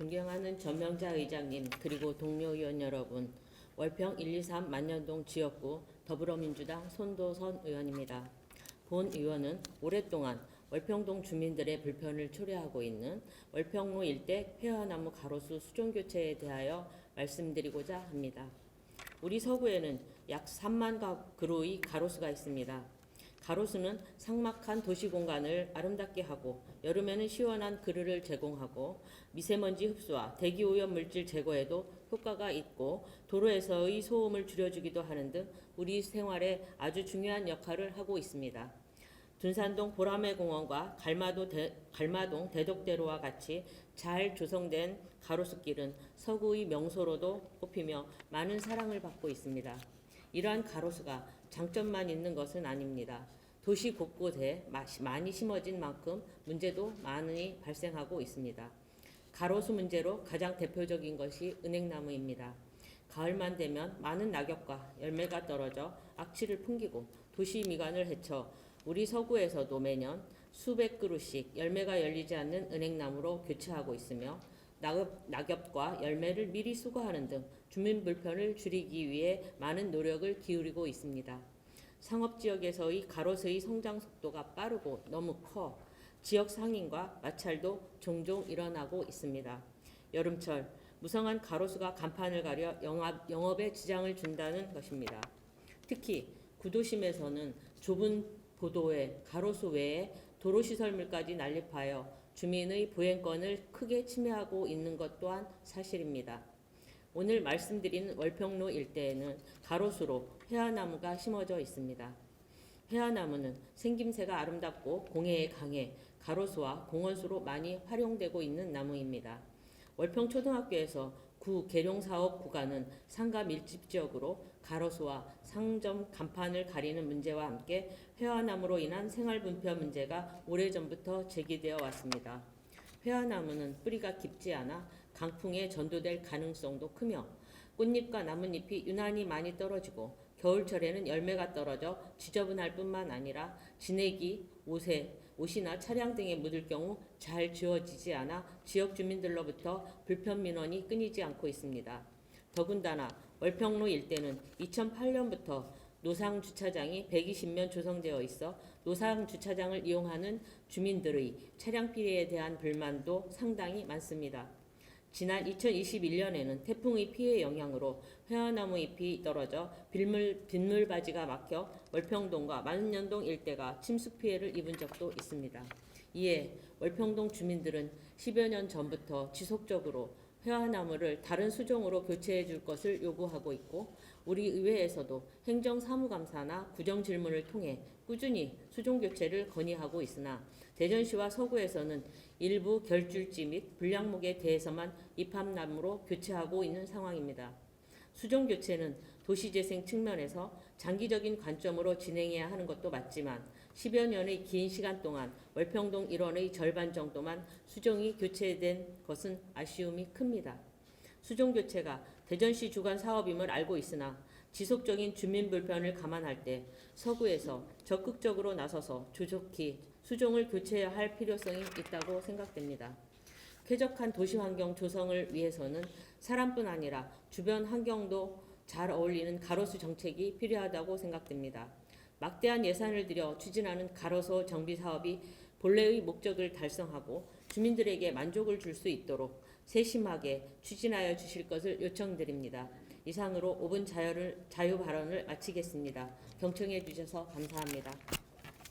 존경하는 전명자 의장님 그리고 동료 의원 여러분, 월평 123 만년동 지역구 더불어민주당 손도선 의원입니다. 본 의원은 오랫동안 월평동 주민들의 불편을 초래하고 있는 월평로 일대 폐화나무 가로수 수종 교체에 대하여 말씀드리고자 합니다. 우리 서구에는 약 3만 가- 그루의 가로수가 있습니다. 가로수는 삭막한 도시 공간을 아름답게 하고 여름에는 시원한 그늘을 제공하고 미세먼지 흡수와 대기 오염 물질 제거에도 효과가 있고 도로에서의 소음을 줄여주기도 하는 등 우리 생활에 아주 중요한 역할을 하고 있습니다. 둔산동 보라매 공원과 갈마도 대, 갈마동 대덕대로와 같이 잘 조성된 가로수길은 서구의 명소로도 꼽히며 많은 사랑을 받고 있습니다. 이러한 가로수가 장점만 있는 것은 아닙니다. 도시 곳곳에 마- 많이 심어진 만큼 문제도 많이 발생하고 있습니다. 가로수 문제로 가장 대표적인 것이 은행나무입니다. 가을만 되면 많은 낙엽과 열매가 떨어져 악취를 풍기고 도시 미관을 해쳐 우리 서구에서도 매년 수백 그루씩 열매가 열리지 않는 은행나무로 교체하고 있으며 낙엽, 낙엽과 열매를 미리 수거하는 등 주민 불편을 줄이기 위해 많은 노력을 기울이고 있습니다. 상업 지역에서의 가로수의 성장 속도가 빠르고 너무 커 지역 상인과 마찰도 종종 일어나고 있습니다. 여름철 무성한 가로수가 간판을 가려 영업, 영업에 지장을 준다는 것입니다. 특히 구도심에서는 좁은 보도에 가로수 외에 도로시설물까지 난립하여 주민의 보행권을 크게 침해하고 있는 것 또한 사실입니다. 오늘 말씀드린 월평로 일대에는 가로수로 회화나무가 심어져 있습니다. 회화나무는 생김새가 아름답고 공해에 강해 가로수와 공원수로 많이 활용되고 있는 나무입니다. 월평초등학교에서 구 계룡 사업 구간은 상가 밀집 지역으로 가로수와 상점 간판을 가리는 문제와 함께 회화나무로 인한 생활 분표 문제가 오래전부터 제기되어 왔습니다. 회화나무는 뿌리가 깊지 않아 강풍에 전도될 가능성도 크며 꽃잎과 나뭇잎이 유난히 많이 떨어지고 겨울철에는 열매가 떨어져 지저분할 뿐만 아니라 진액이 옷에 옷이나 차량 등에 묻을 경우 잘 지워지지 않아 지역 주민들로부터 불편 민원이 끊이지 않고 있습니다. 더군다나 월평로 일대는 2008년부터 노상 주차장이 120면 조성되어 있어 노상 주차장을 이용하는 주민들의 차량 피해에 대한 불만도 상당히 많습니다. 지난 2021년에는 태풍의 피해 영향으로 회화나무 잎이 떨어져 빗물, 빗물 바지가 막혀 월평동과 만년동 일대가 침수 피해를 입은 적도 있습니다. 이에 월평동 주민들은 10여 년 전부터 지속적으로 회화나무를 다른 수종으로 교체해 줄 것을 요구하고 있고 우리 의회에서도 행정사무감사나 구정질문을 통해 꾸준히 수종 교체를 건의하고 있으나 대전시와 서구에서는 일부 결줄지 및 불량목에 대해서만 입합나무로 교체하고 있는 상황입니다. 수종 교체는 도시재생 측면에서 장기적인 관점으로 진행해야 하는 것도 맞지만 10여 년의 긴 시간 동안 월평동 일원의 절반 정도만 수종이 교체된 것은 아쉬움이 큽니다. 수종 교체가 대전시 주관 사업임을 알고 있으나 지속적인 주민 불편을 감안할 때 서구에서 적극적으로 나서서 조속히 수종을 교체해야 할 필요성이 있다고 생각됩니다. 쾌적한 도시 환경 조성을 위해서는 사람뿐 아니라 주변 환경도 잘 어울리는 가로수 정책이 필요하다고 생각됩니다. 막대한 예산을 들여 추진하는 가로수 정비 사업이 본래의 목적을 달성하고 주민들에게 만족을 줄 수 있도록 세심하게 추진하여 주실 것을 요청드립니다. 이상으로 5분 자유를, 자유 발언을 마치겠습니다. 경청해 주셔서 감사합니다.